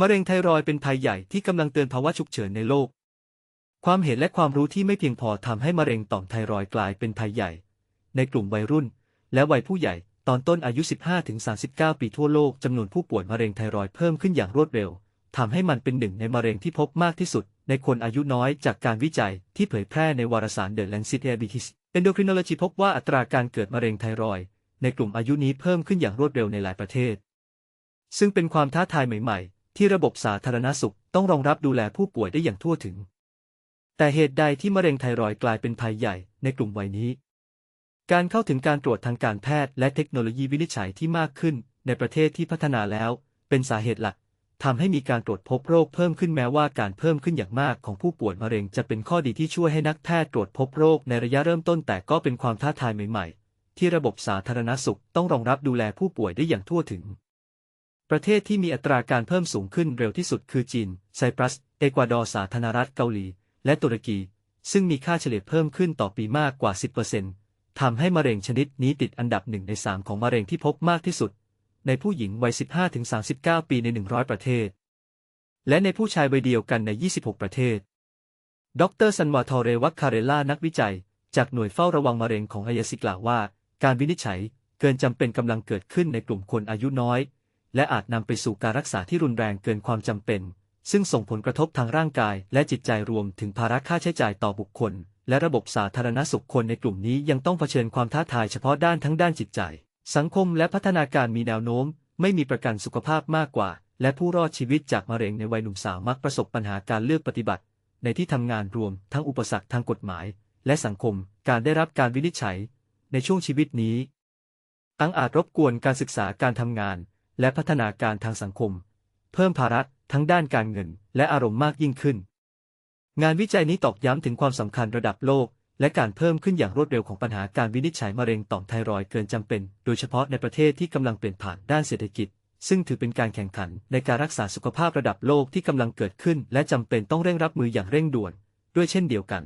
มะเร็งไทรอยด์เป็นภัยใหญ่ที่กำลังเตือนภาวะฉุกเฉินในโลก ความเห็นและความรู้ที่ไม่เพียงพอทำให้มะเร็งต่อมไทรอยด์กลายเป็นภัยใหญ่ ในกลุ่มวัยรุ่น และวัยผู้ใหญ่ตอนต้นอายุ 15-39 ปีทั่วโลกจำนวนผู้ป่วยมะเร็งไทรอยด์เพิ่มขึ้นอย่างรวดเร็วทำให้มันเป็นหนึ่งในมะเร็งที่พบมากที่สุด ในคนอายุน้อยจากการวิจัยที่เผยแพร่ในวารสาร The Lancet Diabetes Endocrinology พบว่าอัตราการเกิดมะเร็งไทรอยด์ในกลุ่มอายุนี้เพิ่มขึ้นอย่างรวดเร็วในหลายประเทศ ซึ่งเป็นความท้าทายใหม่ ๆ ที่ระบบสาธารณสุขต้องรองรับดูแลผู้ป่วยได้อย่างทั่วถึง แต่เหตุใดที่มะเร็งไทรอยกลายเป็นภัยใหญ่ในกลุ่มวัยนี้ การเข้าถึงการตรวจทางการแพทย์และเทคโนโลยีวินิจฉัยที่มากขึ้น ในประเทศที่พัฒนาแล้ว เป็นสาเหตุหลักทำให้มีการตรวจพบโรคเพิ่มขึ้นแม้ว่าการเพิ่มขึ้นอย่างมากของผู้ป่วยมะเร็งจะเป็นข้อดีที่ช่วยให้นักแพทย์ตรวจพบโรคในระยะเริ่มต้นแต่ก็เป็นความท้าทายใหม่ ๆ ที่ระบบสาธารณสุขต้องรองรับดูแลผู้ป่วยได้อย่างทั่วถึง ประเทศที่มีอัตราการเพิ่มสูงขึ้นเร็วที่สุดคือจีน ไซปรัส เอกวาดอร์ สาธารณรัฐเกาหลี และตุรกี ซึ่งมีค่าเฉลี่ยเพิ่มขึ้นต่อปีมากกว่า 10%ทำให้มะเร็งชนิดนี้ติดอันดับหนึ่งในสามของมะเร็งที่พบมากที่สุด ในผู้หญิงวัย 15-39 ปีใน 100 ประเทศ และในผู้ชายวัยเดียวกันใน 26 ประเทศ ดรซันวาทอเรวัคคาเรล่านักวิจัย จากหน่วยเฝ้าระวังมะเร็งของไอยาซิกล่าวว่า การวินิจฉัยเกินจำเป็นกำลังเกิดขึ้นในกลุ่มคนอายุน้อย และอาจนำไปสู่การรักษาที่รุนแรงเกินความจำเป็น ซึ่งส่งผลกระทบทางร่างกาย และจิตใจรวมถึงภาระค่าใช้จ่ายต่อบุคคล และระบบสาธารณสุขคนในกลุ่มนี้ยังต้องเผชิญความท้าทายเฉพาะด้านทั้งด้านจิตใจ สังคมและพัฒนาการมีแนวโน้ม ไม่มีประกันสุขภาพมากกว่า และผู้รอดชีวิตจากมะเร็งในวัยหนุ่มสาวมักประสบปัญหาการเลือกปฏิบัติ ในที่ทำงานรวม ทั้งอุปสรรคทางกฎหมาย และสังคม การได้รับการวินิจฉัย ในช่วงชีวิตนี้อังอาจรบกวนการศึกษาการทำงาน และพัฒนาการทางสังคม เพิ่มภาระทั้งด้านการเงิน และอารมณ์มากยิ่งขึ้น งานวิจัยนี้ตอกย้ำถึงความสำคัญระดับโลก และการเพิ่มขึ้นอย่างรวดเร็วของปัญหาการวินิจฉัยมะเร็งต่อมไทรอยด์เกินจำเป็น โดยเฉพาะในประเทศที่กำลังเปลี่ยนผ่านด้านเศรษฐกิจ ซึ่งถือเป็นการแข่งขันในการรักษาสุขภาพระดับโลกที่กำลังเกิดขึ้น และจำเป็นต้องเร่งรับมืออย่างเร่งด่วน ด้วยเช่นเดียวกัน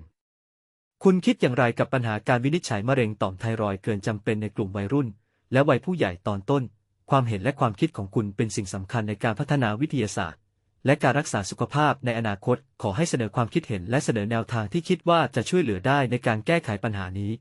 คุณคิดอย่างไรกับปัญหาการวินิจฉัยมะเร็งต่อมไทรอยด์เกินจำเป็นในกลุ่มวัยรุ่น และวัยผู้ใหญ่ตอนต้น ความเห็นและความคิดของคุณเป็นสิ่งสำคัญในการพัฒนาวิทยาศาสตร์ และการรักษาสุขภาพในอนาคต ขอให้เสนอความคิดเห็นและเสนอแนวทางที่คิดว่าจะช่วยเหลือได้ในการแก้ไขปัญหานี้